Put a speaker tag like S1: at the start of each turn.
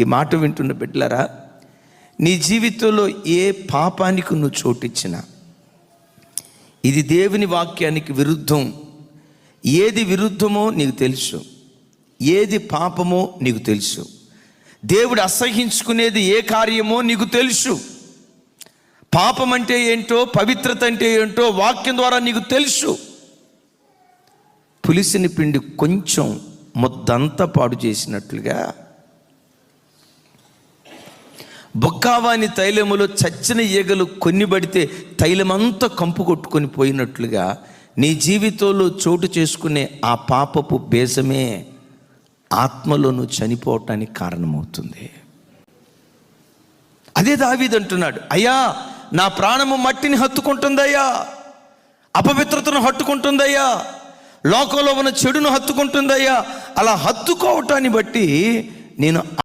S1: ఈ మాట వింటున్న బిడ్డలరా నీ జీవితంలో ఏ పాపానికి నువ్వు చోటిచ్చినా ఇది దేవుని వాక్యానికి విరుద్ధం. ఏది విరుద్ధమో నీకు తెలుసు. ఏది పాపమో నీకు తెలుసు. దేవుడు అసహించుకునేది ఏ కార్యమో నీకు తెలుసు. పాపం అంటే ఏంటో పవిత్రత అంటే ఏంటో వాక్యం ద్వారా నీకు తెలుసు. పులిసిన పిండి కొంచెం ముద్దంతా పాడు చేసినట్లుగా బొక్కావాని తైలములో చచ్చిన ఈగలు కొన్ని పడితే తైలమంతా కంపు కొట్టుకొని పోయినట్లుగా నీ జీవితంలో చోటు చేసుకునే ఆ పాపపు బేసమే ఆత్మలో నువ్వు చనిపోవటానికి కారణమవుతుంది. అదే దావీదంటున్నాడు అయ్యా నా ప్రాణము మట్టిని హత్తుకుంటుందయ్యా అపవిత్రతను హత్తుకుంటుందయ్యా లోకంలో ఉన్న చెడును హత్తుకుంటుందయ్యా అలా హత్తుకోవటాన్ని బట్టి నేను